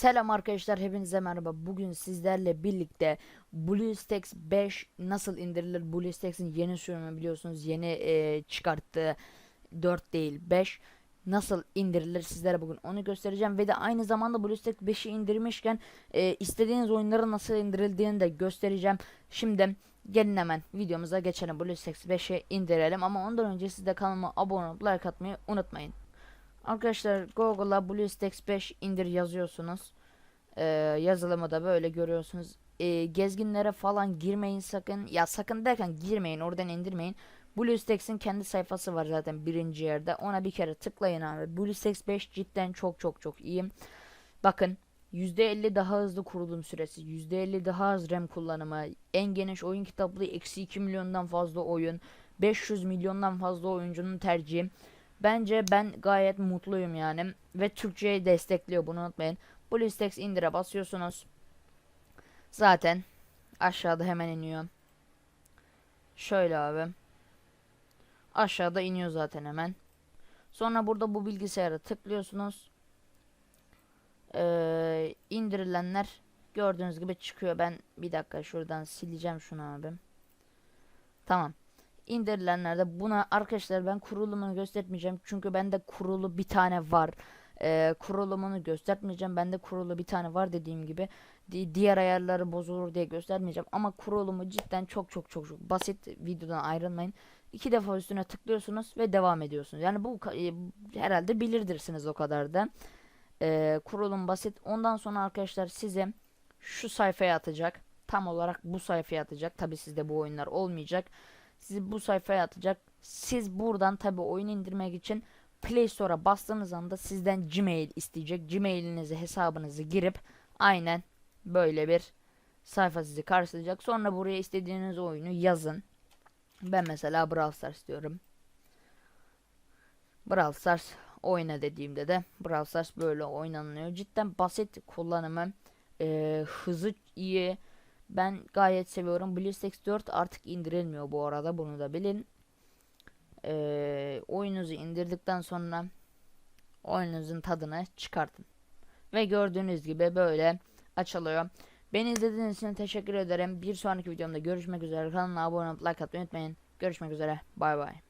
Selam arkadaşlar hepinize merhaba. Bugün sizlerle birlikte BlueStacks 5 nasıl indirilir? BlueStacks'in yeni sürümü biliyorsunuz yeni e, çıkarttığı 4 değil 5 nasıl indirilir sizlere bugün onu göstereceğim ve de aynı zamanda BlueStacks 5'i indirmişken e, istediğiniz oyunları nasıl indirildiğini de göstereceğim. Şimdi gelin hemen videomuza geçelim. BlueStacks 5'i indirelim ama ondan önce siz de kanalıma abone olup like atmayı unutmayın. Arkadaşlar Google'a BlueStacks 5 indir yazıyorsunuz. Ee, yazılımı da böyle görüyorsunuz. Ee, gezginlere falan girmeyin sakın. Ya sakın derken girmeyin oradan indirmeyin. BlueStacks'in kendi sayfası var zaten birinci yerde. Ona bir kere tıklayın abi. BlueStacks 5 cidden çok çok çok iyi. Bakın %50 daha hızlı kurulum süresi, %50 daha az RAM kullanımı, en geniş oyun kitaplığı eksi 2 milyondan fazla oyun, 500 milyondan fazla oyuncunun tercihi. Bence ben gayet mutluyum yani ve Türkçe'yi destekliyor bunu unutmayın. BlueStacks indire basıyorsunuz. Zaten aşağıda hemen iniyor. Şöyle abi. Aşağıda iniyor zaten hemen. Sonra burada bu bilgisayara tıklıyorsunuz. Ee, indirilenler gördüğünüz gibi çıkıyor. Ben bir dakika şuradan sileceğim şunu abi. Tamam indirilenlerde buna arkadaşlar ben kurulumunu göstermeyeceğim. Çünkü bende kurulu bir tane var. Ee, kurulumunu göstermeyeceğim. Bende kurulu bir tane var dediğim gibi. Di diğer ayarları bozulur diye göstermeyeceğim. Ama kurulumu cidden çok çok çok, çok basit videodan ayrılmayın. İki defa üstüne tıklıyorsunuz ve devam ediyorsunuz. Yani bu e, herhalde bilirdirsiniz o kadar da. Ee, kurulum basit. Ondan sonra arkadaşlar size şu sayfaya atacak. Tam olarak bu sayfaya atacak. Tabi sizde bu oyunlar olmayacak sizi bu sayfaya atacak. Siz buradan tabi oyun indirmek için Play Store'a bastığınız anda sizden Gmail isteyecek. Gmail'inizi hesabınızı girip aynen böyle bir sayfa sizi karşılayacak. Sonra buraya istediğiniz oyunu yazın. Ben mesela Brawl Stars diyorum. Brawl Stars oyna dediğimde de Brawl Stars böyle oynanıyor. Cidden basit kullanımı, e, hızı iyi. Ben gayet seviyorum. BlueStacks 4 artık indirilmiyor bu arada. Bunu da bilin. Ee, oyununuzu indirdikten sonra oyununuzun tadını çıkartın. Ve gördüğünüz gibi böyle açılıyor. Beni izlediğiniz için teşekkür ederim. Bir sonraki videomda görüşmek üzere. Kanalıma abone olup like atmayı unutmayın. Görüşmek üzere. Bay bay.